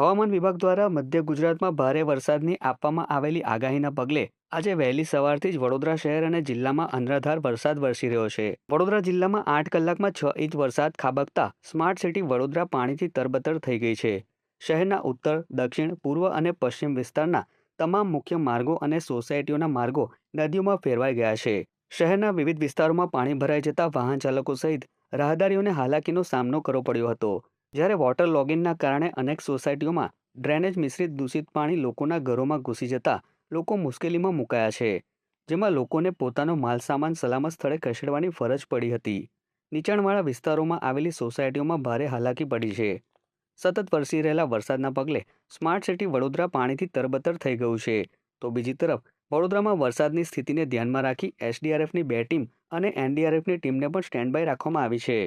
હવામાન વિભાગ દ્વારા મધ્ય ગુજરાતમાં ભારે વરસાદની આપવામાં આવેલી આગાહીના પગલે આજે વહેલી સવારથી જ વડોદરા શહેર અને જિલ્લામાં અનરાધાર વરસાદ વરસી રહ્યો છે. વડોદરા જિલ્લામાં આઠ કલાકમાં છ ઇંચ વરસાદ ખાબકતા સ્માર્ટ સિટી વડોદરા પાણીથી તરબતર થઈ ગઈ છે. શહેરના ઉત્તર, દક્ષિણ, પૂર્વ અને પશ્ચિમ વિસ્તારના તમામ મુખ્ય માર્ગો અને સોસાયટીઓના માર્ગો નદીઓમાં ફેરવાઈ ગયા છે. શહેરના વિવિધ વિસ્તારોમાં પાણી ભરાઈ જતા વાહન ચાલકો સહિત રાહદારીઓને હાલાકીનો સામનો કરવો પડ્યો હતો. જ્યારે વોટર લોગિનના કારણે અનેક સોસાયટીઓમાં ડ્રેનેજ મિશ્રિત દૂષિત પાણી લોકોના ઘરોમાં ઘૂસી જતા લોકો મુશ્કેલીમાં મુકાયા છે, જેમાં લોકોને પોતાનો માલસામાન સલામત સ્થળે ખસેડવાની ફરજ પડી હતી. નીચાણવાળા વિસ્તારોમાં આવેલી સોસાયટીઓમાં ભારે હાલાકી પડી છે. સતત વરસી રહેલા વરસાદના પગલે સ્માર્ટ સિટી વડોદરા પાણીથી તરબતર થઈ ગયું છે. તો બીજી તરફ, વડોદરામાં વરસાદની સ્થિતિને ધ્યાનમાં રાખી એસડીઆરએફની બે ટીમ અને એનડીઆરએફની ટીમને પણ સ્ટેન્ડ બાય રાખવામાં આવી છે.